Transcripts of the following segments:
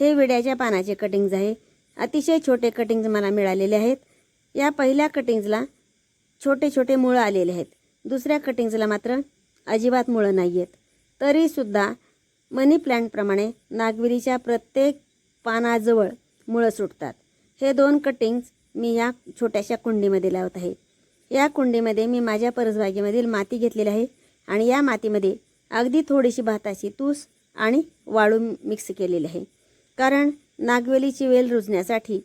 हे विड्याच्या पानाचे कटिंग्ज आहे. अतिशय छोटे कटिंग्ज मला मिळालेले आहेत. या पहिल्या कटिंग्जला छोटे छोटे मुळं आलेले आहेत. दुसऱ्या कटिंग्जला मात्र अजिबात मुळं नाही आहेत तरीसुद्धा मनी प्लॅन्टप्रमाणे नागविरीच्या प्रत्येक पानाजवळ मुळं सुटतात. हे दोन कटिंग्ज मी या छोट्याशा कुंडीमध्ये लावत आहे. या कुंडीमध्ये मी माझ्या परसबागेमधील माती घेतलेली आहे आणि या मातीमध्ये अगदी थोडीशी भाताची तूस आणि वाळू मिक्स केलेली आहे. कारण नागवेलीची वेल रुजण्यासाठी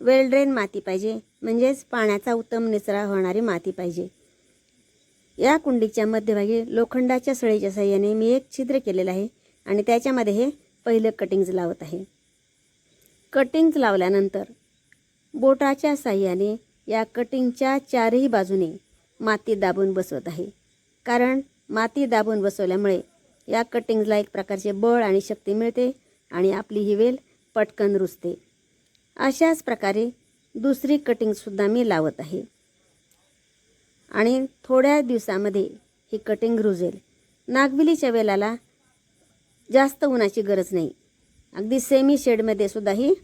वेल ड्रेन माती पाहिजे म्हणजेच पाण्याचा उत्तम निचरा होणारी माती पाहिजे. या कुंडीच्या मध्यभागी लोखंडाच्या सळीच्या साह्याने मी एक छिद्र केलेलं आहे आणि त्याच्यामध्ये हे पहिलं कटिंग्ज लावत आहे. कटिंग्ज लावल्यानंतर बोटाच्या साह्याने या कटिंगच्या चारही बाजूने माती दाबून बसवत आहे. कारण माती दाबून बसवल्यामुळे या कटिंग्जला एक प्रकारचे बळ आणि शक्ती मिळते आणि आपली ही वेल पटकन रुजते. अशाच प्रकारे दुसरी कटिंगसुद्धा मी लावत आहे. आणि थोड्या दिवसामध्ये ही कटिंग रुजेल. नागविलीच्या वेलाला जास्त उन्हाची गरज नाही. अगदी सेमी शेडमध्ये सुद्धा ही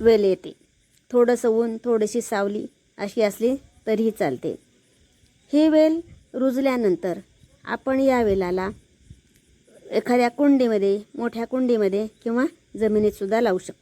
वेल येते. थोडंसं ऊन थोडीशी सावली अशी असली तरीही चालते. ही वेल रुजल्यानंतर आपण या वेलाला एखाद्या कुंडीमध्ये मोठ्या कुंडीमध्ये किंवा जमिनीत सुद्धा लावू शकतो.